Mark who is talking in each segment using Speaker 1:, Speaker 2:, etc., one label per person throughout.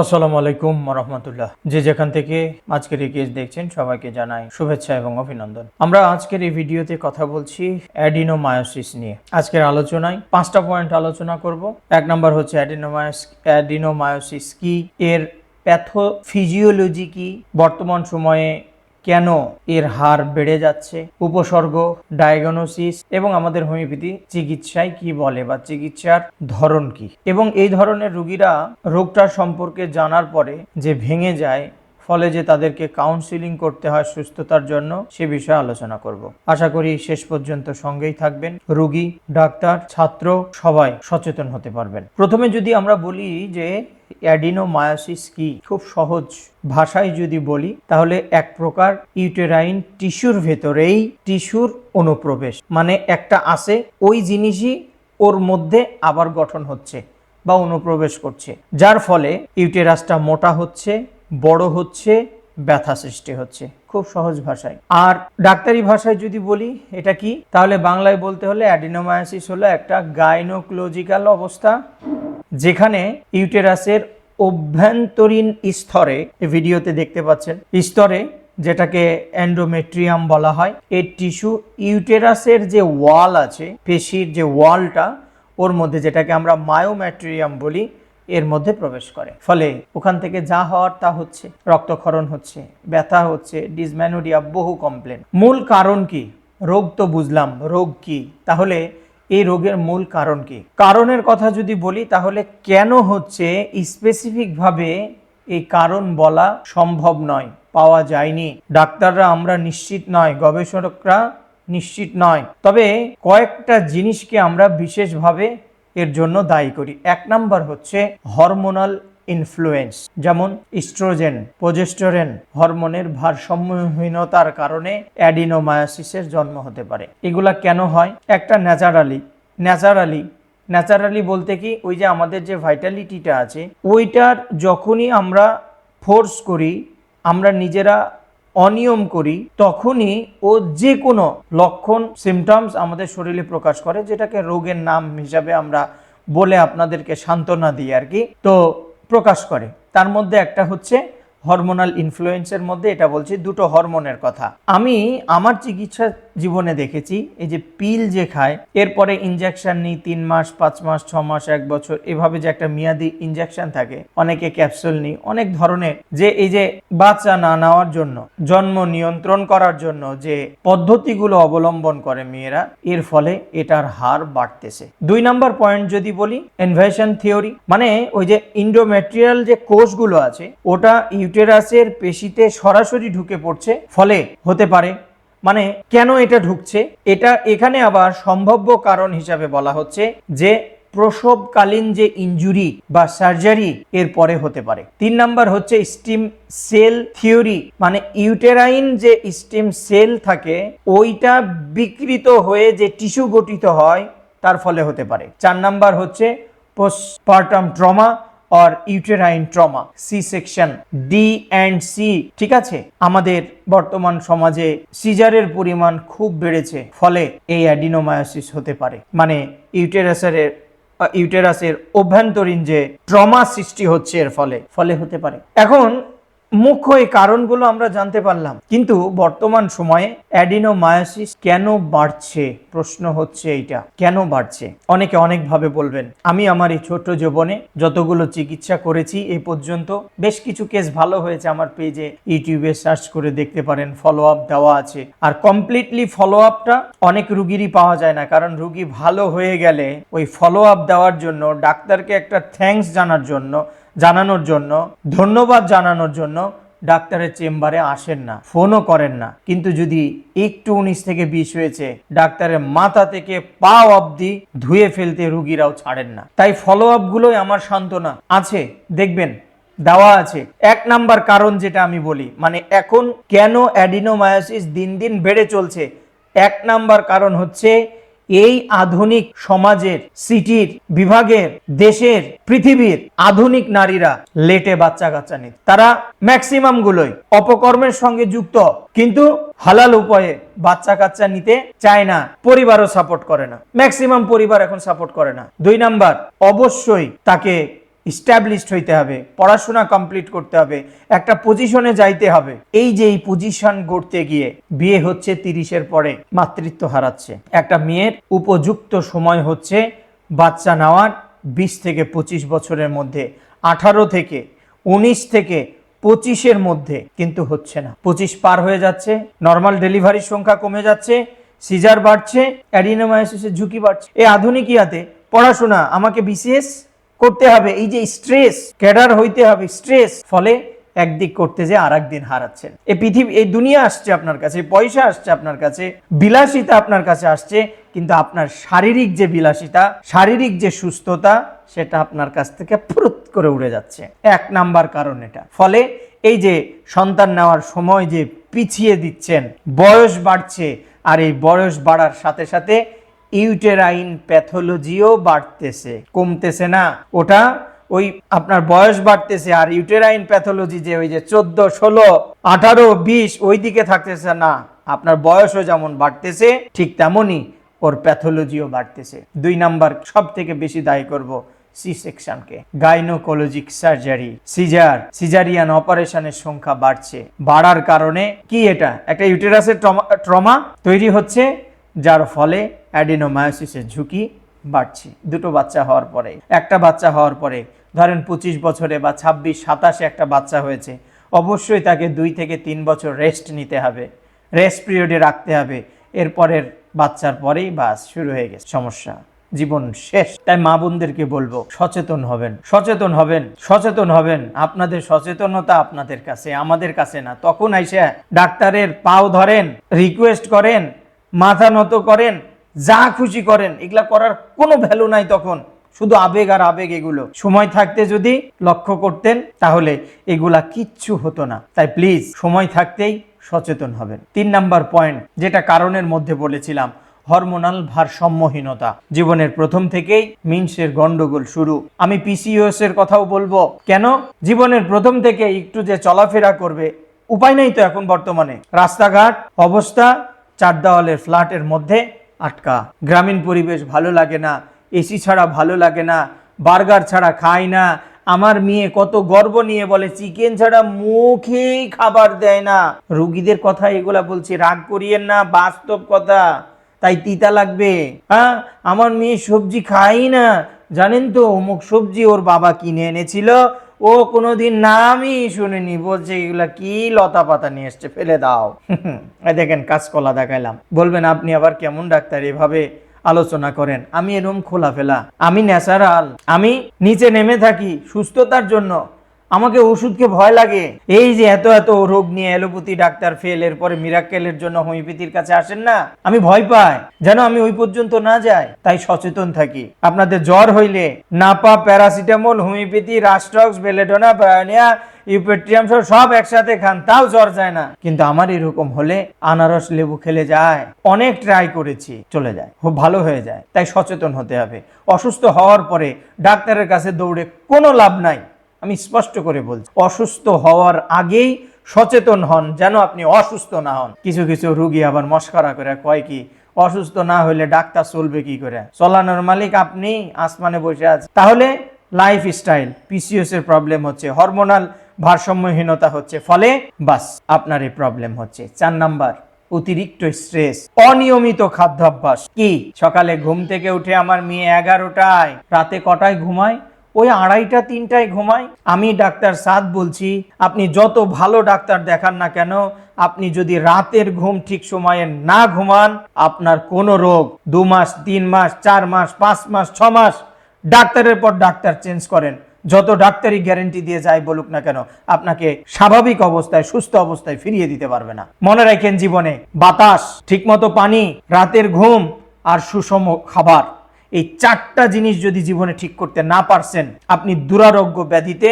Speaker 1: আসসালামু আলাইকুম রহমতুল্লাহ যে যেখান থেকে আজকের এই কেস দেখছেন, সবাইকে জানাই শুভেচ্ছা এবং অভিনন্দন। আমরা আজকের এই ভিডিওতে কথা বলছি অ্যাডিনোমায়োসিস নিয়ে। আজকের আলোচনায় পাঁচটা পয়েন্ট আলোচনা করব। এক নম্বর হচ্ছে অ্যাডিনোমায়োস, অ্যাডিনোমায়োসিস কি? এর প্যাথোফিজিওলজি কি? বর্তমান সময়ে কেন এর হার বেড়ে যাচ্ছে? উপসর্গ ডায়াগনোসিস এবং আমাদের হোমিওপ্যাথি চিকিৎসায় কি বলে বা চিকিৎসার ধরন কি? এবং এই ধরনের রুগীরা রোগটার সম্পর্কে জানার পরে যে ভেঙে যায়, ফলে যে তাদেরকে কাউন্সিলিং করতে হয় সুস্থতার জন্য, সে বিষয়ে আলোচনা করব। আশা করি শেষ পর্যন্ত সঙ্গেই থাকবেন। রুগী, ডাক্তার, ছাত্র সবাই সচেতন হতে পারবেন। প্রথমে যদি আমরা বলি যে অ্যাডিনোমায়োসিস কি? খুব সহজ ভাষায় যদি বলি, তাহলে এক প্রকার ইউটেরাইন টিস্যুর ভেতরেই টিস্যুর অনুপ্রবেশ। মানে একটা আছে, ওই জিনিসই ওর মধ্যে আবার গঠন হচ্ছে বা অনুপ্রবেশ করছে। যার ফলে ইউটেরাসটা মোটা হচ্ছে, বড় হচ্ছে, ব্যথা সৃষ্টি হচ্ছে। খুব সহজ ভাষায়। আর ডাক্তারি ভাষায় যদি বলি, এটা কি? তাহলে বাংলায় বলতে হলে অ্যাডিনোমায়াসিস হলো একটা গাইনোক্লোজিক্যাল অবস্থা। যেখানে ইউটেরাসের অভ্যন্তরীণ স্তরে ভিডিওতে দেখতে পাচ্ছেন, স্তরে যেটাকে অ্যান্ডোমেট্রিয়াম বলা হয় এই টিস্যু ইউটেরাসের যে ওয়াল আছে, পেশির যে ওয়ালটা, ওর মধ্যে যেটাকে আমরা মায়োম্যাট্রিয়াম বলি, এর মধ্যে প্রবেশ করে। ফলে ওখান থেকে যা হওয়ার তা হচ্ছে, রক্তক্ষরণ হচ্ছে, ব্যথা হচ্ছে ডিসম্যানোরিয়া বহু কমপ্লেন মূল কারণ কি? রোগ তো বুঝলাম, রোগ কি? তাহলে এই রোগের মূল কারণ কি? কারণের কথা যদি বলি, তাহলে কেন হচ্ছে স্পেসিফিকভাবে এই কারণ বলা সম্ভব নয়, পাওয়া যায়নি? ডাক্তাররা আমরা নিশ্চিত নয়, গবেষকরা নিশ্চিত নয়। তবে কয়েকটা জিনিসকে আমরা বিশেষভাবে এর জন্য দায়ী করি। এক নাম্বার হচ্ছে হরমোনাল ইনফ্লুয়েন্স যেমন ইস্ট্রোজেন প্রোজেস্টোরেন হরমোনের ভারসাম্যহীনতার কারণে অ্যাডিনোমায়োসিসের জন্ম হতে পারে। এগুলা কেন হয়? একটা ন্যাচারালি ন্যাচারালি ন্যাচারালি বলতে কি, ওই যে আমাদের যে ভাইটালিটিটা আছে, ওইটার যখনই আমরা ফোর্স করি, আমরা নিজেরা অনিয়ম করি, তখনই ও যে কোনো লক্ষণ সিমটমস আমাদের শরীরে প্রকাশ করে, যেটাকে রোগের নাম হিসাবে আমরা বলে আপনাদেরকে সান্ত্বনা দিই আর কি। তো প্রকাশ করে। তার মধ্যে একটা হচ্ছে হরমোনাল ইনফ্লুয়েন্সের মধ্যে, এটা বলছি দুটো হরমোনের কথা। আমি আমার চিকিৎসা জীবনে দেখেছি, এই যে পিল যে খায়, এরপরে ইনজেকশন নিই, তিন মাস, পাঁচ মাস, ছ মাস, এক বছর, এভাবে যে একটা মেয়াদি ইনজেকশন থাকে, অনেকে ক্যাপসুল নিই, অনেক ধরনের যে এই যে বাচ্চা না নেওয়ার জন্য, জন্ম নিয়ন্ত্রণ করার জন্য যে পদ্ধতিগুলো অবলম্বন করে মেয়েরা, এর ফলে এটার হার বাড়তেছে। দুই নম্বর পয়েন্ট যদি বলি ইনভেশন থিওরি মানে ওই যে ইন্ডোমেট্রিয়াল যে কোষগুলো আছে, ওটা ইউটেরাসের পেশিতে সরাসরি ঢুকে পড়ছে, ফলে হতে পারে মানে কেন এটা ঢুকছে? এটা এখানে আবার সম্ভাব্য কারণ হিসাবে বলা হচ্ছে যে প্রসবকালীন যে ইনজুরি বা সার্জারি এর পরে হতে পারে। তিন নাম্বার হচ্ছে স্টিম সেল থিওরি মানে ইউটেরাইন যে স্টিম সেল থাকে, ওইটা বিকৃত হয়ে যে টিস্যু গঠিত হয়, তার ফলে হতে পারে। চার নাম্বার হচ্ছে postpartum trauma or uterine trauma C section D and C ঠিক আছে? আমাদের বর্তমান সমাজে সিজারের পরিমাণ খুব বেড়েছে, ফলে এই অ্যাডিনোমায়োসিস হতে পারে। মানে ইউটেরাসের ইউটেরাসের অভ্যন্তরীণ যে ট্রমা সৃষ্টি হচ্ছে এর ফলে ফলে হতে পারে। এখন মুখ্য এই কারণগুলো আমরা জানতে পারলাম। কিন্তু বর্তমান সময়ে অ্যাডিনোমায়োসিস কেন বাড়ছে? প্রশ্ন হচ্ছে এইটা। কেন বাড়ছে? অনেকে অনেকভাবে বলবেন, আমি আমার এই ছোট্ট জীবনে যতগুলো চিকিৎসা করেছি এই পর্যন্ত বেশ কিছু কেস ভালো হয়েছে। আমার পেজে ইউটিউবে সার্চ করে দেখতে পারেন ফলো আপ দেওয়া আছে। আর কমপ্লিটলি ফলো আপটা অনেক রুগীরই পাওয়া যায় না। কারণ রুগী ভালো হয়ে গেলে ওই ফলো আপ দেওয়ার জন্য, ডাক্তারকে একটা থ্যাঙ্কস জানার জন্য জানানোর জন্য, ধন্যবাদ জানানোর জন্য ডাক্তারের চেম্বারে আসেন না, ফোনও করেন না। কিন্তু যদি একটু উনিশ থেকে বিশ হয়েছে, ডাক্তারের মাথা থেকে পা অবধি ধুয়ে ফেলতে রুগীরাও ছাড়েন না। তাই ফলো আপগুলোই আমার সান্ত্বনা আছে। দেখবেন, দেওয়া আছে। এক নাম্বার কারণ যেটা আমি বলি মানে এখন কেন অ্যাডিনোমায়োসিস দিন দিন বেড়ে চলছে? এক নাম্বার কারণ হচ্ছে এই আধুনিক সমাজের, সিটির, বিভাগের, দেশের, পৃথিবীর আধুনিক নারীরা লেটে বাচ্চা কাচ্চা নিত। তারা ম্যাক্সিমাম গুলোই অপকর্মের সঙ্গে যুক্ত, কিন্তু হালাল উপায়ে বাচ্চা কাচ্চা নিতে চায় না, পরিবারও সাপোর্ট করে না। ম্যাক্সিমাম পরিবার এখন সাপোর্ট করে না। দুই নাম্বার, অবশ্যই তাকে স্ট্যাবলিশড হইতে হবে, পড়াশোনা কমপ্লিট করতে হবে, একটা পজিশনে যাইতে হবে। এই যে এই পজিশন গড়তে গিয়ে বিয়ে হচ্ছে তিরিশের পরে, মাতৃত্ব হারাচ্ছে। একটা মেয়ের উপযুক্ত সময় হচ্ছে বাচ্চা নেওয়ার বিশ থেকে পঁচিশ বছরের মধ্যে, আঠারো থেকে উনিশ থেকে পঁচিশের মধ্যে কিন্তু হচ্ছে না। পঁচিশ পার হয়ে যাচ্ছে নর্মাল ডেলিভারির সংখ্যা কমে যাচ্ছে সিজার বাড়ছে অ্যাডিনোমায়োসিসের ঝুঁকি বাড়ছে। এই আধুনিক ইয়াতে পড়াশোনা, আমাকে বিশেষ করতে হবে। এই যে স্ট্রেস ক্যাডার হইতে হবে স্ট্রেস ফলে একদিক করতে যে আর দিন হারাচ্ছেন। এই পৃথিবী, এই দুনিয়া আসছে আপনার কাছে, পয়সা আসছে আপনার কাছে, বিলাসিতা আপনার কাছে আসছে, কিন্তু আপনার শারীরিক যে বিলাসিতা, শারীরিক যে সুস্থতা, সেটা আপনার কাছ থেকে ফুরুত করে উড়ে যাচ্ছে। এক নাম্বার কারণ এটা। ফলে এই যে সন্তান নেওয়ার সময় যে পিছিয়ে দিচ্ছেন, বয়স বাড়ছে, আর এই বয়স বাড়ার সাথে সাথে ইউটেরাইন প্যাথোলজিও বাড়তেছে। কমতেছে না। ওটা ওই আপনার বয়স বাড়তেছে আর ইউটেরাইন প্যাথোলজি যে ওই যে চোদ্দ, ষোলো, আঠারো, বিশ, ওই দিকে থাকতেছে না। আপনার বয়সও যেমন বাড়তেছে, ঠিক তেমনই ওর প্যাথোলজিও বাড়তেছে। দুই নাম্বার সব থেকে বেশি দায়ী করব সি সেকশনকে গাইনোকোলজিক সার্জারি সিজার সিজারিয়ান অপারেশনের সংখ্যা বাড়ছে। বাড়ার কারণে কি এটা? একটা ইউটেরাসের ট্রমা তৈরি হচ্ছে। যার ফলে অ্যাডিনোমায়োসিসের ঝুঁকি বাড়ছে। দুটো বাচ্চা হওয়ার পরে। একটা বাচ্চা হওয়ার পরে, ধরেন পঁচিশ বছরে বা ছাব্বিশ, সাতাশে একটা বাচ্চা হয়েছে, অবশ্যই তাকে দুই থেকে তিন বছর রেস্ট নিতে হবে। রেস্ট পিরিয়ডে রাখতে হবে। এরপরের বাচ্চার পরেই বাস শুরু হয়ে গেছে। সমস্যা। জীবন শেষ। তাই মা বোনদেরকে বলব, সচেতন হবেন। সচেতন হবেন। সচেতন হবেন। আপনাদের সচেতনতা আপনাদের কাছে, আমাদের কাছে না। তখন আইসা ডাক্তারের পাও ধরেন রিকোয়েস্ট করেন মাথা নত করেন, যা খুশি করেন, এগুলা করার কোনো ভ্যালু নাই তখন। শুধু আবেগ আর আবেগ এগুলো। সময় থাকতে যদি লক্ষ্য করতেন, তাহলে এগুলা কিচ্ছু হতো না। তাই প্লিজ সময় থাকতেই সচেতন হবেন। তিন নাম্বার পয়েন্ট যেটা কারণের মধ্যে বলেছিলাম হরমোনাল ভারসাম্যহীনতা। জীবনের প্রথম থেকেই মিনসের গন্ডগোল শুরু। আমি পিসিওএস এর কথাও বলব। কেন? জীবনের প্রথম থেকে একটু যে চলাফেরা করবে, উপায় নেই তো এখন বর্তমানে। রাস্তাঘাট, অবস্থা চার দেওয়ালের ফ্ল্যাটের মধ্যে আটকা। গ্রামীণ পরিবেশ ভালো লাগে না, এসি ছাড়া ভালো লাগে না, বার্গার ছাড়া খাই না, আমার মেয়ে কত গর্ব নিয়ে বলে, চিকেন ছাড়া মুখেই খাবার দেয় না। রুগীদের কথা এগুলা বলছি, রাগ করিয়েন না, বাস্তব কথা। তাই তিতা লাগবে। হ্যাঁ আমার মেয়ে সবজি খাই না। জানেন তো, অমুক সবজি ওর বাবা কিনে এনেছিল ও কোনোদিন নামই শুনেনি, বলছে এগুলা কি লতা পাতা নিয়ে এসছে, ফেলে দাও। দেখেন কাজকলা দেখাইলাম। বলবেন, আপনি আবার কেমন ডাক্তার? এভাবে আলোচনা করেন। আমি এরকম খোলাফেলা। আমি ন্যাচারাল। আমি নিচে নেমে থাকি সুস্থতার জন্য। আমাকে ওষুধকে ভয় লাগে। এই যে এত এত রোগ নিয়ে এলোপ্যাথি ডাক্তার ফেল এরপরে মিরাক্কেলের জন্য হোমিওপ্যাথির কাছে আসেন না? আমি ভয় পাই, যেন আমি ওই পর্যন্ত না যাই। তাই সচেতন থাকি। আপনাদের জ্বর হইলে Napa, paracetamol homoeopathy rhus tox belladonna bryonia eupatorium সহ সব একসাথে খান, তাও জ্বর যায় না। কিন্তু আমার এরকম হলে আনারস লেবু খেলে যায়। অনেক ট্রাই করেছি, চলে যায়। খুব ভালো হয়ে যায়। তাই সচেতন হতে হবে। অসুস্থ হওয়ার পরে ডাক্তারের কাছে দৌড়ে কোনো লাভ নাই। আমি স্পষ্ট করে বলছি, অসুস্থ হওয়ার আগেই সচেতন হন যেন আপনি অসুস্থ না হন। কিছু কিছু রুগী আবার মস্করা করে কয় কি, অসুস্থ না হলে ডাক্তার চলবে কি করে? চলানোর মালিক আপনি, আসমানে বসে আছেন তাহলে লাইফ স্টাইল পিসিওস এর প্রবলেম হচ্ছে হরমোনাল ভারসাম্যহীনতা হচ্ছে, ফলে বাস, আপনার এই প্রবলেম হচ্ছে। চার নাম্বার, অতিরিক্ত স্ট্রেস অনিয়মিত খাদ্যাভ্যাস। কি? সকালে ঘুম থেকে উঠে আমার মেয়ে এগারোটায়, রাতে কটায় ঘুমায়? ওই আড়াইটা, তিনটায় ঘুমায় আমি ডাক্তার সাদ বলছি, আপনি যত ভালো ডাক্তার দেখান না কেন, আপনি যদি রাতের ঘুম ঠিক সময়ে না ঘুমান, আপনার কোনো রোগ দু মাস, তিন মাস, চার মাস, পাঁচ মাস, ছ মাস, ডাক্তারের পর ডাক্তার চেঞ্জ করেন। যত ডাক্তারই গ্যারেন্টি দিয়ে যায় বলুক না কেন, আপনাকে স্বাভাবিক অবস্থায়, সুস্থ অবস্থায় ফিরিয়ে দিতে পারবে না। মনে রাখেন জীবনে, বাতাস, ঠিকমতো পানি, রাতের ঘুম আর সুষম খাবার। এই চারটা জিনিস যদি জীবনে ঠিক করতে না পারছেন, আপনি দুরারোগ্য ব্যাধিতে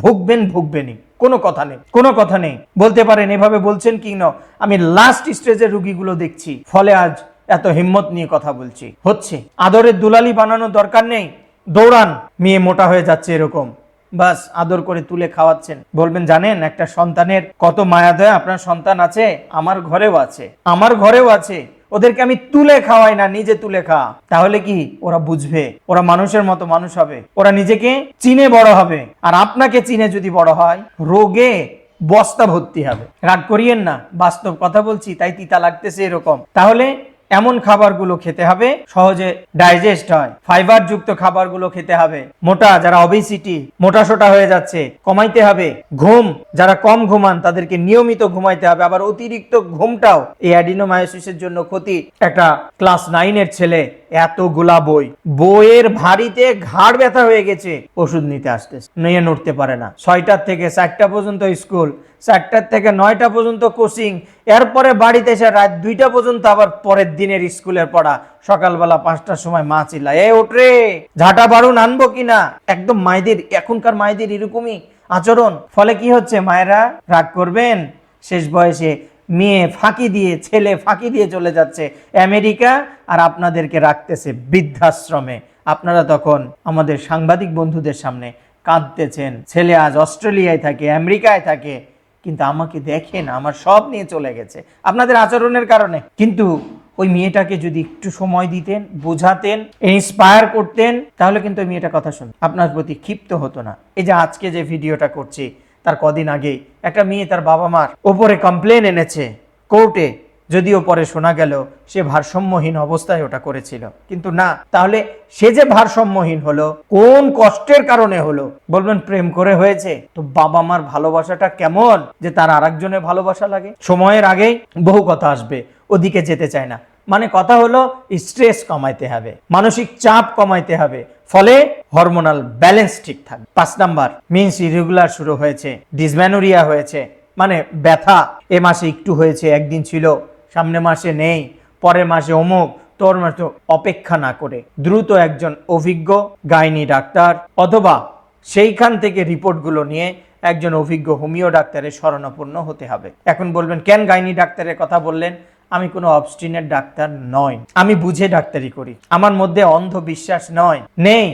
Speaker 1: ভুগবেন ভুগবেনই। কোনো কথা নেই, কোনো কথা নেই। বলতে পারেন, এভাবে বলছেন কি না? আমি লাস্ট স্টেজের রুগীগুলো দেখছি। ফলে আজ এত হিম্মত নিয়ে কথা বলছি। হচ্ছে আদরের দুলালি বানানোর দরকার নেই। দৌড়ান, মেয়ে মোটা হয়ে যাচ্ছে এরকম। বাস, আদর করে তুলে খাওয়াচ্ছেন। বলবেন, জানেন, একটা সন্তানের কত মায়া দেয়, আপনার সন্তান আছে, আমার ঘরেও আছে। আমার ঘরেও আছে। ওদেরকে আমি তুলে খাওয়াই না, নিজে তুলে খা। তাহলে কি? ওরা বুঝবে। ওরা মানুষের মতো মানুষ হবে। ওরা নিজেকে চিনে বড় হবে। আর আপনাকে চিনে যদি বড় হয়, রোগে বস্তা ভর্তি হবে। রাগ করিয়েন না। বাস্তব কথা বলছি, তাই তিতা লাগতেছে এরকম। তাহলে এমন খাবারগুলো খেতে হবে, সহজে ডাইজেস্ট হয়। ফাইবার যুক্ত খাবারগুলো খেতে হবে। মোটা যারা অবেসিটি মোটা সোটা হয়ে যাচ্ছে, কমাইতে হবে। ঘুম, যারা কম ঘুমান, তাদেরকে নিয়মিত ঘুমাইতে হবে। আবার অতিরিক্ত ঘুমটাও এই অ্যাডিনোমায়োসিসের জন্য ক্ষতি। একটা ক্লাস নাইনের ছেলে এতগুলা বই, বইয়ের ভারীতে ঘাড় ব্যথা হয়ে গেছে, ওষুধ নিতে আসতেছে। নিয়ে নড়তে পারে না। ছয়টার থেকে চারটা পর্যন্ত স্কুল চারটার থেকে নয়টা পর্যন্ত কোচিং, এরপরে বাড়িতে এসে রাত দুইটা পর্যন্ত আবার পরের দিনের স্কুলের পড়া। সকালবেলা পাঁচটার সময় মা চিল্লা এ ওঠরে ঝাঁটা বারুন আনব কিনা একদম মায়েদের, এখনকার মায়েদের এরকমই আচরণ। ফলে কি হচ্ছে, মায়েরা রাগ করবেন? শেষ বয়সে মেয়ে ফাঁকি দিয়ে, ছেলে ফাঁকি দিয়ে চলে যাচ্ছে। আমেরিকা আর আপনাদেরকে রাখতেছে বৃদ্ধাশ্রমে। আপনারা তখন আমাদের সাংবাদিক বন্ধুদের সামনে কাঁদতেছেন। ছেলে আজ অস্ট্রেলিয়ায় থাকে, আমেরিকায় থাকে। কিন্তু আমাকে দেখেন, আমার সব নিয়ে চলে গেছে, আপনাদের আচরণের কারণে। কিন্তু ওই মেয়েটাকে যদি একটু সময় দিতেন, বোঝাতেন ইন্সপায়ার করতেন, তাহলে কিন্তু ওই মেয়েটা কথা শুন আপনার প্রতি ক্ষিপ্ত হতো না। এই যে আজকে যে ভিডিওটা করছি, তার কদিন আগেই, একটা মেয়ে তার বাবা মার ওপরে কমপ্লেন এনেছে কোর্টে যদিও পরে শোনা গেল, সে ভারসাম্যহীন অবস্থায় ওটা করেছিল। কিন্তু না, তাহলে সে যে ভারসাম্যহীন হলো, কোন কষ্টের কারণে হলো? বলবেন, প্রেম করে হয়েছে। তো বাবা মার ভালোবাসাটা কেমন? যে তার আরেকজনের ভালোবাসা লাগে? সময়ের আগেই বহু কথা আসবে, ওদিকে যেতে চায় না। মানে কথা হলো স্ট্রেস কমাইতে হবে, মানসিক চাপ কমাইতে হবে, ফলে হরমোনাল ব্যালেন্স ঠিক থাকবে পাঁচ নাম্বার মিন্স ইরেগুলার শুরু হয়েছে ডিসম্যানোরিয়া হয়েছে মানে ব্যথা। এ মাসে একটু হয়েছে, একদিন ছিল। সামনে মাসে নেই, পরের মাসে অমুক, তোর মাসে অপেক্ষা না করে, দ্রুত একজন অভিজ্ঞ গাইনি ডাক্তার অথবা সেইখান থেকে রিপোর্টগুলো নিয়ে একজন অভিজ্ঞ হোমিও ডাক্তারের শরণাপন্ন হতে হবে। এখন বলবেন, কেন গাইনি ডাক্তারের কথা বললেন? আমি কোনো অবস্টিনের ডাক্তার নয় আমি বুঝে ডাক্তারি করি। আমার মধ্যে অন্ধবিশ্বাস নয়। নেই,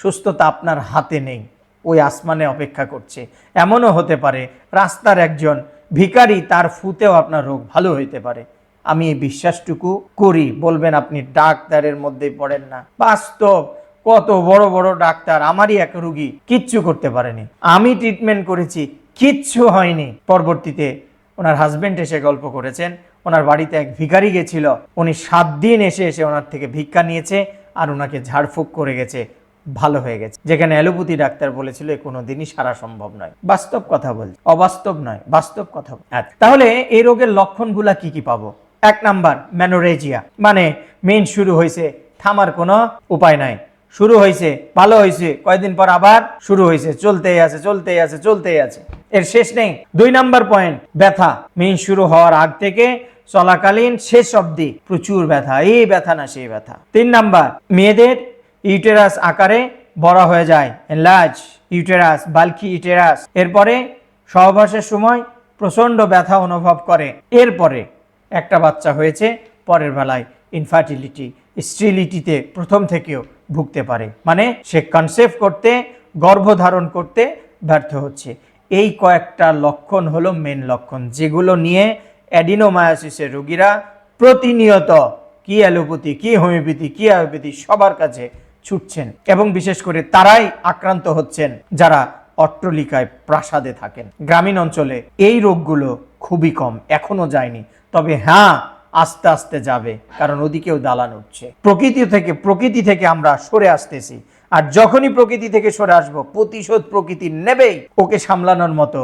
Speaker 1: সুস্থতা আপনার হাতে নেই। ওই আসমানে অপেক্ষা করছে। এমনও হতে পারে, রাস্তার একজন ভিখারি তার ফুতেও আপনার রোগ ভালো হইতে পারে। আমি এই বিশ্বাসটুকু করি। বলবেন আপনি ডাক্তারের মধ্যে পড়েন না। বাস্তব কত বড় বড় ডাক্তার আমারই এক রুগী কিচ্ছু করতে পারেনি। আমি ট্রিটমেন্ট করেছি কিচ্ছু হয়নি। পরবর্তীতে ওনার হাজবেন্ড এসে গল্প করেছেন ওনার বাড়িতে এক ভিখারি গেছিল। উনি সাত দিন এসে এসে ওনার থেকে ভিক্ষা নিয়েছে আর ওনাকে ঝাড়ফুঁক করে গেছে। ভালো হয়ে গেছে। যেখানে অ্যালোপ্যাথি ডাক্তার বলেছিল কোনো দিনই সারা সম্ভব নয়। বাস্তব কথা বলছি অবাস্তব নয় বাস্তব কথা আচ্ছা, তাহলে এই রোগের লক্ষণগুলা কি কি পাবো? এক নাম্বার ম্যানোরেজিয়া। মানে মেন শুরু হয়েছে, থামার কোনো উপায় নাই। শুরু হয়েছে, ভালো হয়েছে কয়েকদিন পর আবার শুরু হয়েছে। চলতেই আছে চলতেই আছে চলতেই আছে। এর শেষ নেই। দুই নাম্বার পয়েন্ট ব্যথা। মেন শুরু হওয়ার আগ থেকে চলাকালীন শেষ অবধি প্রচুর ব্যথা। এই ব্যথা না সেই ব্যথা। তিন নাম্বার, মেয়েদের ইউটেরাস আকারে বড় হয়ে যায়। লার্জ ইউটেরাস বাল্কি ইউটেরাস এরপরে সহবাসের সময় প্রচণ্ড ব্যথা অনুভব করে। এরপরে একটা বাচ্চা হয়েছে পরের বেলায় ইনফার্টিলিটি স্ট্রিলিটিতে প্রথম থেকেও ভুগতে পারে। মানে সে কনসেপ্ট করতে, গর্ভধারণ করতে ব্যর্থ হচ্ছে। এই কয়েকটা লক্ষণ হলো মেন লক্ষণ, যেগুলো নিয়ে অ্যাডিনোমায়াসিসের রোগীরা প্রতিনিয়ত কি অ্যালোপ্যাথি, কি হোমিওপ্যাথি, কি আয়ুর্বেদিক সবার কাছে ছুটছেন এবং বিশেষ করে তারাই আক্রান্ত হচ্ছেন যারা অট্টলিকায় প্রাসাদে থাকেন। গ্রামীণ অঞ্চলে এই রোগগুলো খুবই কম, এখনও যায়নি। তবে হ্যাঁ আস্তে আস্তে যাবে, কারণ ওদিকেও দালান উঠছে। প্রকৃতি থেকে প্রকৃতি থেকে আমরা সরে আসতেছি। আর যখনই প্রকৃতি থেকে সরে আসব, প্রতিশোধ প্রকৃতি নেবেই। ওকে সামলানোর মতো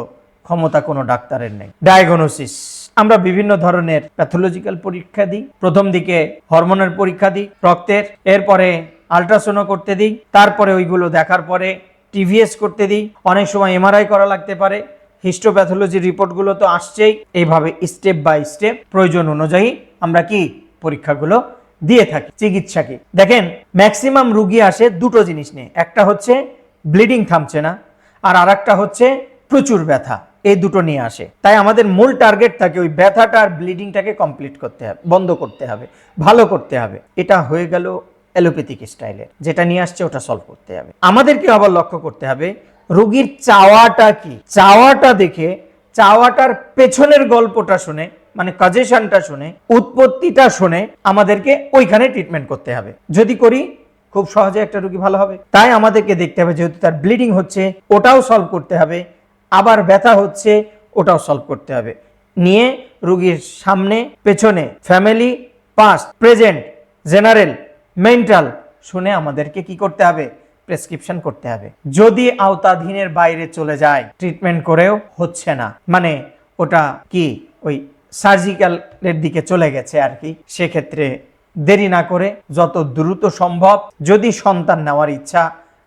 Speaker 1: ক্ষমতা কোনো ডাক্তারের নেই। ডায়াগনোসিস। আমরা বিভিন্ন ধরনের প্যাথোলজিক্যাল পরীক্ষা দিই। প্রথম দিকে হরমোনের পরীক্ষা দিই রক্তের। এরপরে আল্ট্রাসোনো করতে দিই। তারপরে ওইগুলো দেখার পরে টিভিএস করতে দিই। অনেক সময় এমআরআই করা লাগতে পারে। হিস্টোপ্যাথোলজি রিপোর্টগুলো তো আসছেই। এইভাবে স্টেপ বাই স্টেপ প্রয়োজন অনুযায়ী আমরা কি পরীক্ষাগুলো দিয়ে থাকি চিকিৎসাকে দেখেন ম্যাক্সিমাম রুগী আসে দুটো জিনিস নিয়ে। একটা হচ্ছে ব্লিডিং থামছে না, আর আরেকটা হচ্ছে প্রচুর ব্যথা। এই দুটো নিয়ে আসে। তাই আমাদের মূল টার্গেট থাকে ওই ব্যথাটা আর ব্লিডিংটাকে কমপ্লিট করতে হবে, বন্ধ করতে হবে, ভালো করতে হবে। এটা হয়ে গেল অ্যালোপ্যাথিক স্টাইলের যেটা নিয়ে আসছে ওটা সলভ করতে হবে। আমাদেরকে আবার লক্ষ্য করতে হবে রোগীর চাওয়াটা কি? চাওয়াটা দেখে, চাওয়াটার পেছনের গল্পটা শুনে মানে কাজেশনটা শুনে, উৎপত্তিটা শুনে আমাদেরকে ওইখানে ট্রিটমেন্ট করতে হবে। যদি করি, খুব সহজে একটা রুগী ভালো হবে। তাই আমাদেরকে দেখতে হবে, যেহেতু তার ব্লিডিং হচ্ছে, ওটাও সলভ করতে হবে। আবার ব্যথা হচ্ছে, ওটাও সলভ করতে হবে। নিয়ে রুগীর সামনে, পেছনে family past present general mental শুনে আমাদেরকে কি করতে হবে? প্রেসক্রিপশন করতে হবে। যদি আওতাধীনের বাইরে চলে যায় ট্রিটমেন্ট করেও হচ্ছে না। মানে ওটা কি ওই সার্জিক্যালের দিকে চলে গেছে আর কি। সেক্ষেত্রে দেরি না করে যত দ্রুত সম্ভব যদি সন্তান নেওয়ার ইচ্ছা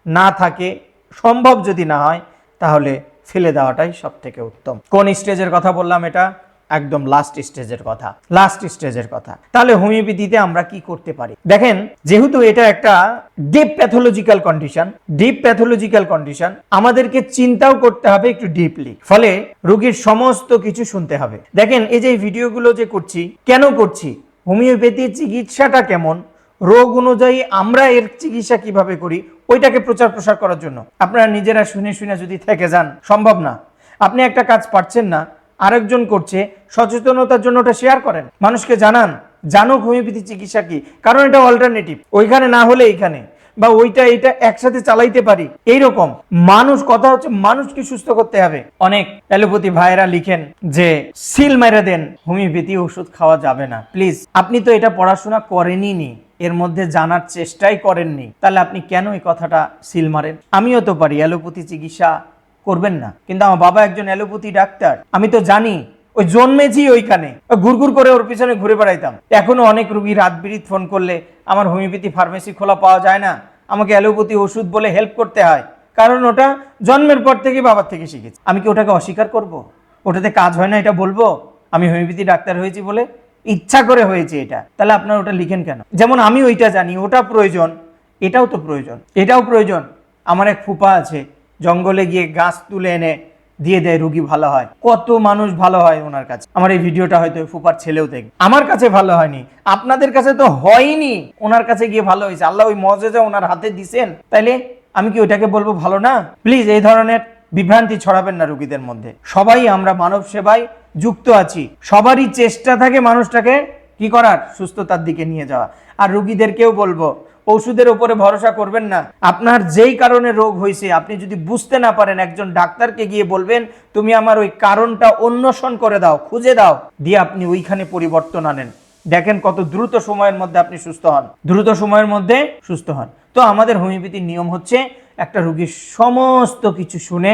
Speaker 1: না থাকে, সম্ভব যদি না হয়, তাহলে ফেলে দেওয়াটাই সব থেকে উত্তম। কোন স্টেজের কথা বললাম এটা? একদম লাস্ট স্টেজের কথা লাস্ট স্টেজের কথা। তাহলে হোমিওপ্যাথিতে আমরা কি করতে পারি? দেখেন, যেহেতু এটা একটা deep pathological condition deep pathological condition আমাদেরকে চিন্তাও করতে হবে একটু ডিপলি ফলে রোগীর সমস্ত কিছু শুনতে হবে। দেখেন, এই যে ভিডিওগুলো যে করছি, কেন করছি? হোমিওপ্যাথি চিকিৎসাটা কেমন? রোগ অনুযায়ী আমরা এর চিকিৎসা কীভাবে করি? ওইটাকে প্রচার প্রসার করার জন্য। আপনারা নিজেরা শুনে শুনে যদি থেকে যান, সম্ভব না। আপনি একটা কাজ পারছেন না আরেকজন করছে, সচেতনতার জন্য ওটা শেয়ার করেন। মানুষকে জানান, জানুক হোমিওপ্যাথি চিকিৎসা কি, কারণ এটা অল্টারনেটিভ ওইখানে না হলে এইখানে, বা ওইটা এটা একসাথে চালাইতে পারি। এইরকম, মানুষ, কথা হচ্ছে মানুষকে সুস্থ করতে হবে। অনেক অ্যালোপ্যাথি ভাইয়েরা লিখেন যে, সিল মেরে দেন, হোমিওপ্যাথি ওষুধ খাওয়া যাবে না। প্লিজ, আপনি তো এটা পড়াশোনা করেনই নি, এর মধ্যে জানার চেষ্টাই করেননি। তাহলে আপনি কেন এই কথাটা সিল মারেন? আমিও তো পারি, অ্যালোপ্যাথি চিকিৎসা করবেন না। কিন্তু আমার বাবা একজন অ্যালোপ্যাথি ডাক্তার। আমি তো জানি, ওই জন্মেছি ওইখানে। ওই ঘুরঘুর করে ওর পিছনে ঘুরে বেড়াইতাম। এখনও অনেক রুগী রাত বিরিত ফোন করলে আমার হোমিওপ্যাথি ফার্মেসি খোলা পাওয়া যায় না। আমাকে অ্যালোপ্যাথি ওষুধ বলে হেল্প করতে হয়। কারণ ওটা জন্মের পর থেকে বাবার থেকে শিখেছি। আমি কি ওটাকে অস্বীকার করব। ওটাতে কাজ হয় না এটা বলব? আমি হোমিওপ্যাথি ডাক্তার হয়েছি বলে ইচ্ছা করে হয়েছে এটা। তাহলে আপনার ওটা লিখেন কেন? যেমন আমি ওইটা জানি, ওটা প্রয়োজন, এটাও তো প্রয়োজন, এটাও প্রয়োজন। আমার এক ফুপা আছে জঙ্গলে গিয়ে গাছ তুলে এনে দিয়ে দেয় রুগী ভালো হয়। কত মানুষ ভালো হয় ওনার কাছে। আমার এই ভিডিওটা হয়তো ফুপার ছেলেও দেখবে আমার কাছে ভালো হয়নি। আপনাদের কাছে তো হয়নি। ওনার কাছে গিয়ে ভালো হয়েছে। আল্লাহ ওই মজেজা ওনার হাতে দিছেন। তাইলে আমি কি ওইটাকে বলব ভালো না? প্লিজ এই ধরনের বিভ্রান্তি ছড়াবেন না রুগীদের মধ্যে। সবাই আমরা মানব সেবায় যুক্ত আছি। সবারই চেষ্টা থাকে মানুষটাকে কি করার? সুস্থতার দিকে নিয়ে যাওয়া। আর রুগীদেরকেও বলব ওষুধের উপরে ভরসা করবেন না। আপনার যেই কারণে রোগ হয়েছে, আপনি যদি বুঝতে না পারেন, একজন ডাক্তারকে গিয়ে বলবেন, তুমি আমার ওই কারণটা অন্বেষণ করে দাও, খুঁজে দাও। দিয়ে আপনি ওইখানে পরিবর্তন আনেন। দেখেন কত দ্রুত সময়ের মধ্যে আপনি সুস্থ হন। দ্রুত সময়ের মধ্যে সুস্থ হন। তো আমাদের হোমিওপ্যাথির নিয়ম হচ্ছে, একটা রুগীর সমস্ত কিছু শুনে,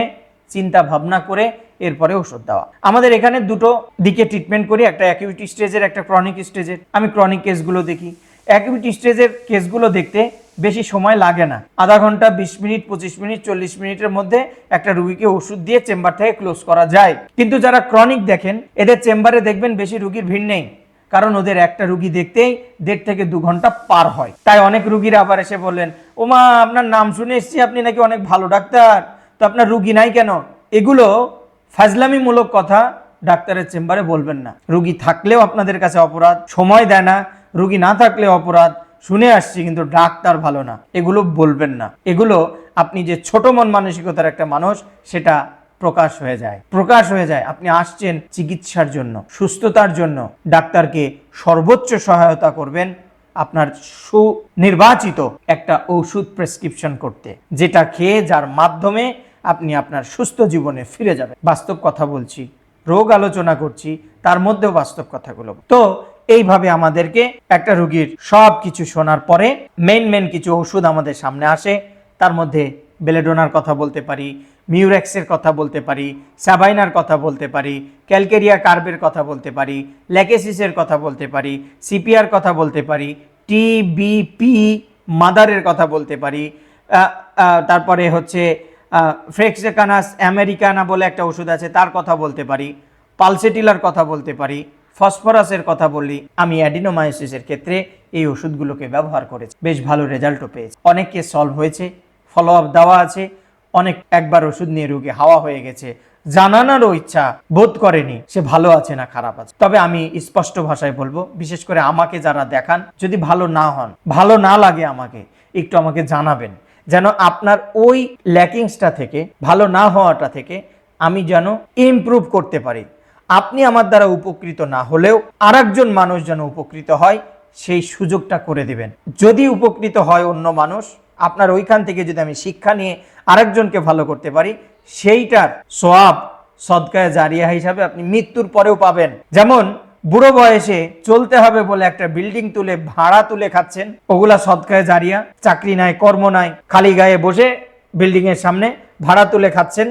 Speaker 1: চিন্তা ভাবনা করে, এরপরে ওষুধ দেওয়া। আমাদের এখানে দুটো দিকে ট্রিটমেন্ট করি, একটা অ্যাকিউটি স্টেজের একটা ক্রনিক স্টেজের আমি ক্রনিক কেসগুলো দেখি। অ্যাকিউটি স্টেজের কেসগুলো দেখতে বেশি সময় লাগে না। আধা ঘণ্টা, বিশ মিনিট, পঁচিশ মিনিট, চল্লিশ মিনিটের মধ্যে একটা রুগীকে ওষুধ দিয়ে চেম্বার থেকে ক্লোজ করা যায়। কিন্তু যারা ক্রনিক দেখেন, এদের চেম্বারে দেখবেন বেশি রুগীর ভিড় নেই। কারণ ওদের একটা রুগী দেখতেই দেড় থেকে দু ঘণ্টা পার হয়। তাই অনেক রুগীরা আবার এসে বললেন, ওমা, আপনার নাম শুনে এসছি, আপনি নাকি অনেক ভালো ডাক্তার। তো আপনার রুগী নাই কেন? এগুলো ফাজলামিমূলক কথা ডাক্তারের চেম্বারে বলবেন না। রুগী থাকলেও আপনাদের কাছে অপরাধ, সময় দেয় না। রুগী না থাকলে অপরাধ, শুনে আসছি কিন্তু ডাক্তার ভালো না। এগুলো বলবেন না। এগুলো আপনি যে ছোট মন মানসিকতার একটা মানুষ, সেটা প্রকাশ হয়ে যায়। প্রকাশ হয়ে যায়। আপনি আসছেন চিকিৎসার জন্য, সুস্থতার জন্য। ডাক্তারকে সর্বোচ্চ সহায়তা করবেন আপনার সুনির্বাচিত একটা ওষুধ প্রেসক্রিপশন করতে, যেটা খেয়ে, যার মাধ্যমে আপনি আপনার সুস্থ জীবনে ফিরে যাবেন। বাস্তব কথা বলছি, রোগ আলোচনা করছি, তার মধ্যেও বাস্তব কথাগুলো। তো এইভাবে আমাদেরকে একটা রুগীর সব কিছু শোনার পরে মেন মেন কিছু ওষুধ আমাদের সামনে আসে। তার মধ্যে বেলেডোনার কথা বলতে পারি, মিউরেক্সের কথা বলতে পারি, স্যাবাইনার কথা বলতে পারি, ক্যালকেরিয়া কার্বের কথা বলতে পারি, ল্যাকেসিসের কথা বলতে পারি, সিপিআর কথা বলতে পারি টিবিপি মাদারের কথা বলতে পারি তারপরে হচ্ছে ফ্রেক্সেকানাস আমেরিকানা বলে একটা ওষুধ আছে, তার কথা বলতে পারি, পালসেটিলার কথা বলতে পারি ফসফরাসের কথা বললি, আমি অ্যাডিনোমায়োসিসের ক্ষেত্রে এই ওষুধগুলোকে ব্যবহার করেছি। বেশ ভালো রেজাল্টও পেয়েছি। অনেক কেস সলভ হয়েছে ফলো আপ দেওয়া আছে, অনেক একবার ওষুধ নিয়ে রোগী হাওয়া হয়ে গেছে। জানানোরও ইচ্ছা বোধ করেনি, সে ভালো আছে না খারাপ আছে। তবে আমি স্পষ্ট ভাষায় বলব, বিশেষ করে আমাকে যারা দেখান, যদি ভালো না হন, ভালো না লাগে আমাকে, একটু আমাকে জানাবেন, যেন আপনার ওই ল্যাকিংসটা থেকে, ভালো না হওয়াটা থেকে, আমি যেন ইমপ্রুভ করতে পারি। আপনি আমার দ্বারা উপকৃত না হলেও আরেকজন মানুষ যেন উপকৃত হয়, সেই সুযোগটা করে দিবেন। যদি উপকৃত হয় অন্য মানুষ, আপনার ওইখান থেকে যদি আমি শিক্ষা নিয়ে আরেকজনকে ভালো করতে পারি, সেইটার সোয়াব সদকায় জারিয়া হিসাবে আপনি মৃত্যুর পরেও পাবেন। যেমন, বুড়ো বয়সে চলতে হবে বলে একটা বিল্ডিং তুলে, ভাড়া তুলে খাচ্ছেন, ওগুলা সদকায় জারিয়া, চাকরি নাই, কর্ম নাই, খালি গায়ে বসে বিল্ডিং এর সামনে ভাড়া তুলে খাচ্ছেন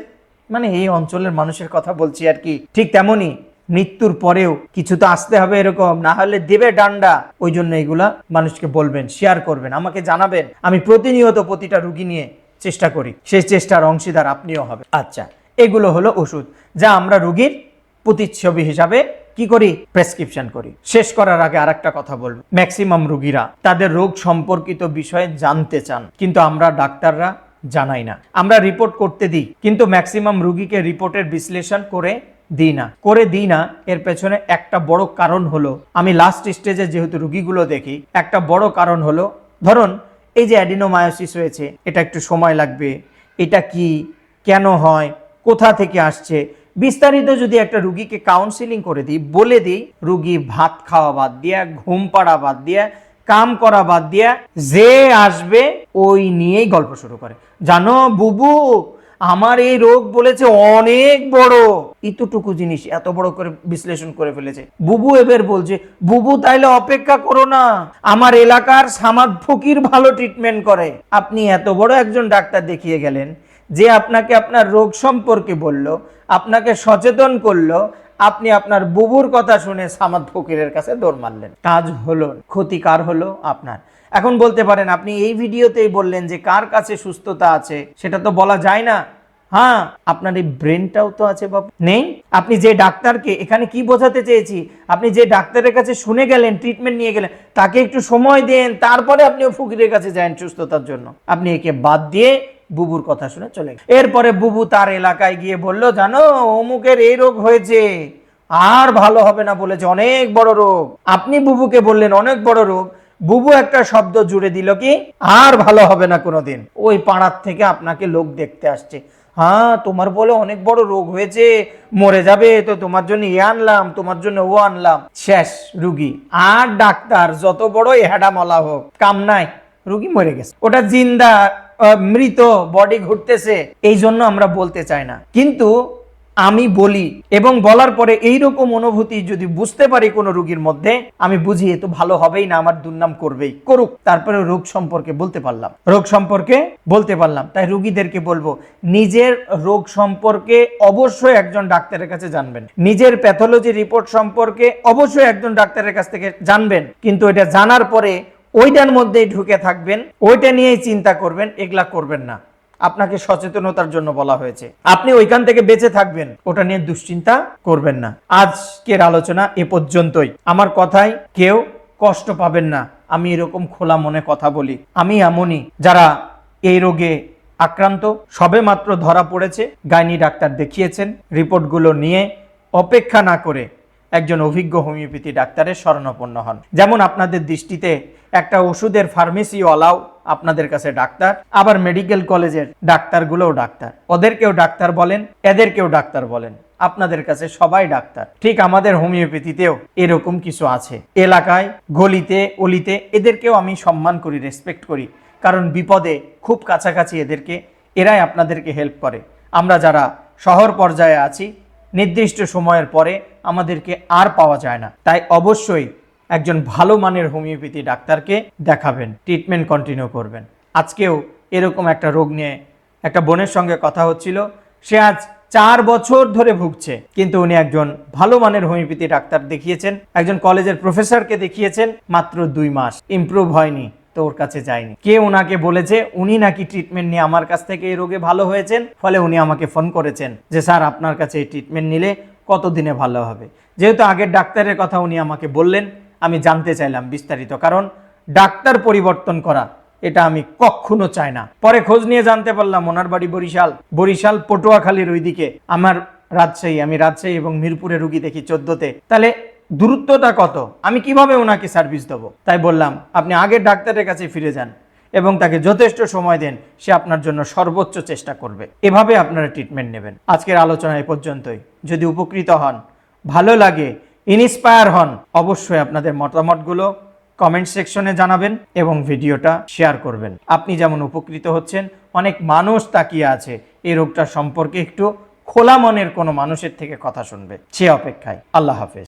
Speaker 1: মানে এই অঞ্চলের মানুষের কথা বলছি আর কি। ঠিক তেমনই মৃত্যুর পরেও কিছু তো আসতে হবে এরকম, না হলে দেবে ডান্ডা। ওই জন্য এগুলা মানুষকে বলবেন শেয়ার করবেন, আমাকে জানাবেন। আমি প্রতিনিয়ত প্রতিটা রুগী নিয়ে চেষ্টা করি, সেই চেষ্টার অংশীদার আপনিও হবে আচ্ছা এগুলো হলো ওষুধ, যা আমরা রুগীর প্রতিচ্ছবি হিসাবে কি করি? প্রেসক্রিপশন করি। শেষ করার আগে আরেকটা কথা বলব। ম্যাক্সিমাম রুগীরা তাদের রোগ সম্পর্কিত বিষয়ে জানতে চান, কিন্তু আমরা ডাক্তাররা জানাই না। আমরা রিপোর্ট করতে দিই, কিন্তু ম্যাক্সিমাম রুগীকে রিপোর্টের বিশ্লেষণ করে দিই না। করে দিই না, এর পেছনে একটা বড় কারণ হলো, আমি লাস্ট স্টেজে যেহেতু রুগীগুলো দেখি, একটা বড় কারণ হলো, ধরুন, এই যে অ্যাডিনোমায়োসিস হয়েছে এটা একটু সময় লাগবে, এটা কি, কেন হয়, কোথা থেকে আসছে, বিস্তারিত যদি একটা রুগীকে কাউন্সিলিং করে দিই, বলে দিই, রুগী ভাত খাওয়া বাদ দিয়া, ঘুম পাড়া বাদ দিয়া কাম করা বাদ দিয়া যে আসবে, ওই নিয়েই গল্প শুরু করে। জানো বুবু, আমার এই রোগ বলেছে অনেক বড়। এতটুকু জিনিস এত বড় করে বিশ্লেষণ করে ফেলেছে। বুবু এবার বলছে, বুবু, তাইলে অপেক্ষা করো না। আমার এলাকার সামাদ ফকির ভালো ট্রিটমেন্ট করে। আপনি এত বড় একজন ডাক্তার দেখিয়ে গেলেন যে আপনাকে আপনার রোগ সম্পর্কে বলল, আপনাকে সচেতন করল আপনি আপনার বুবুর কথা শুনে সামাদ ফকিরের কাছে দৌড় মারলেন। কাজ হলো, ক্ষতিকার হলো আপনার। এখন বলতে পারেন, আপনি এই ভিডিওতেই বললেন যে কার কাছে সুস্থতা আছে, সেটা তো বলা যায় না। হ্যাঁ আপনার এই ব্রেনটাও তো আছে বাবু নেই? আপনি যে ডাক্তারকে, এখানে কি বোঝাতে চেয়েছি? আপনি যে ডাক্তারের কাছে শুনে গেলেন ট্রিটমেন্ট নিয়ে গেলেন, তাকে একটু সময় দেন, তারপরে আপনি ফকিরের কাছে যান সুস্থতার জন্য। আপনি একে বাদ দিয়ে বুবুর কথা শুনে চলে গেলেন। এরপরে বুবু তার এলাকায় গিয়ে বলল, জানো, অমুকের এই রোগ হয়েছে। আর ভালো হবে না বলেছে, অনেক বড় রোগ। আপনি বুবুকে বললেন, অনেক বড় রোগ। বুবু একটা শব্দ জুড়ে দিল কি, আর ভালো হবে না কোনোদিন। ওই পাড়ার থেকে আপনাকে লোক দেখতে আসছে। হ্যাঁ তোমার বলে অনেক বড় রোগ হয়েছে, মরে যাবে, তো তোমার জন্য এ আনলাম, তোমার জন্য ও আনলাম। শেষ, রুগী। আর ডাক্তার, যত বড় হেডামলা হোক কাম নাই রুগী মরে গেছে। ওটা জিন্দা মৃত বডি ঘুরতেছে, এই জন্য আমরা বলতে চাই না। কিন্তু আমি বলি এবং বলার পরে এই রকম অনুভূতি যদি বুঝতে পারি কোনো রোগীর মধ্যে, আমি বুঝি তো ভালো হবেই না, আমার দুর্নাম করবেই। করুক, তারপরে রোগ সম্পর্কে বলতে পারলাম। রোগ সম্পর্কে বলতে পারলাম। তাই রুগীদেরকে বলব, নিজের রোগ সম্পর্কে অবশ্যই একজন ডাক্তারের কাছে জানবেন। নিজের প্যাথোলজি রিপোর্ট সম্পর্কে অবশ্যই একজন ডাক্তারের কাছ থেকে জানবেন। কিন্তু এটা জানার পরে ওইটার মধ্যেই ঢুকে থাকবেন, ওইটা নিয়েই চিন্তা করবেন, এগুলা করবেন না। আপনাকে সচেতনতার জন্য বলা হয়েছে। আপনি ওইখান থেকে বেঁচে থাকবেন, ওটা নিয়ে দুশ্চিন্তা করবেন না। আজকের আলোচনা এ পর্যন্তই। আমার কথায় কেউ কষ্ট পাবেন না। আমি এরকম খোলা মনে কথা বলি। আমি এমনই যারা এই রোগে আক্রান্ত, সবে মাত্র ধরা পড়েছে, গাইনি ডাক্তার দেখিয়েছেন, রিপোর্টগুলো নিয়ে অপেক্ষা না করে একজন অভিজ্ঞ হোমিওপ্যাথি ডাক্তারের শরণাপন্ন হন। যেমন আপনাদের দৃষ্টিতে একটা ওষুধের ফার্মেসিওয়ালাও আপনাদের কাছে ডাক্তার, আবার মেডিকেল কলেজের ডাক্তারগুলোও ডাক্তার। ওদেরকেও ডাক্তার বলেন, এদেরকেও ডাক্তার বলেন। আপনাদের কাছে সবাই ডাক্তার। ঠিক আমাদের হোমিওপ্যাথিতেও এরকম কিছু আছে। এলাকায়, গলিতে, অলিতে এদেরকেও আমি সম্মান করি রেসপেক্ট করি। কারণ বিপদে খুব কাছাকাছি এদেরকে, এরাই আপনাদেরকে হেল্প করে। আমরা যারা শহর পর্যায়ে আছি, নির্দিষ্ট সময়ের পরে আমাদেরকে আর পাওয়া যায় না। তাই অবশ্যই একজন ভালো মানের হোমিওপ্যাথি ডাক্তারকে দেখাবেন ট্রিটমেন্ট কন্টিনিউ করবেন। আজকেও এরকম একটা রোগ নিয়ে একটা বোনের সঙ্গে কথা হচ্ছিল। সে আজ চার বছর ধরে ভুগছে, কিন্তু উনি একজন ভালো মানের হোমিওপ্যাথি ডাক্তার দেখিয়েছেন, একজন কলেজের প্রফেসরকে দেখিয়েছেন, মাত্র দুই মাস। ইমপ্রুভ হয়নি, তো ওর কাছে যায়নি। কে ওনাকে বলেছে, উনি নাকি ট্রিটমেন্ট নিয়ে আমার কাছ থেকে এই রোগে ভালো হয়েছেন? ফলে উনি আমাকে ফোন করেছেন যে, স্যার, আপনার কাছে এই ট্রিটমেন্ট নিলে কতদিনে ভালো হবে? যেহেতু আগের ডাক্তারের কথা উনি আমাকে বললেন আমি জানতে চাইলাম বিস্তারিত, কারণ ডাক্তার পরিবর্তন করা এটা আমি কখনো চাই না। পরে খোঁজ নিয়ে জানতে পারলাম ওনার বাড়ি বরিশাল। বরিশাল পটুয়াখালীর ওইদিকে। আমার রাজশাহী, আমি রাজশাহী এবং মিরপুরে রুগী দেখি চোদ্দতে। তাহলে দূরত্বটা কত? আমি কীভাবে ওনাকে সার্ভিস দেবো? তাই বললাম, আপনি আগে ডাক্তারের কাছে ফিরে যান এবং তাকে যথেষ্ট সময় দেন, সে আপনার জন্য সর্বোচ্চ চেষ্টা করবে। এভাবে আপনারা ট্রিটমেন্ট নেবেন। আজকের আলোচনা এ পর্যন্তই। যদি উপকৃত হন, ভালো লাগে ইন্সপায়ার হন, অবশ্যই আপনাদের মতামতগুলো কমেন্ট সেকশনে জানাবেন এবং ভিডিওটা শেয়ার করবেন। আপনি যেমন উপকৃত হচ্ছেন, অনেক মানুষ তাকিয়ে আছে এই রোগটা সম্পর্কে একটু খোলা মনের কোনো মানুষের থেকে কথা শুনবে। সে অপেক্ষায়। আল্লাহ হাফেজ।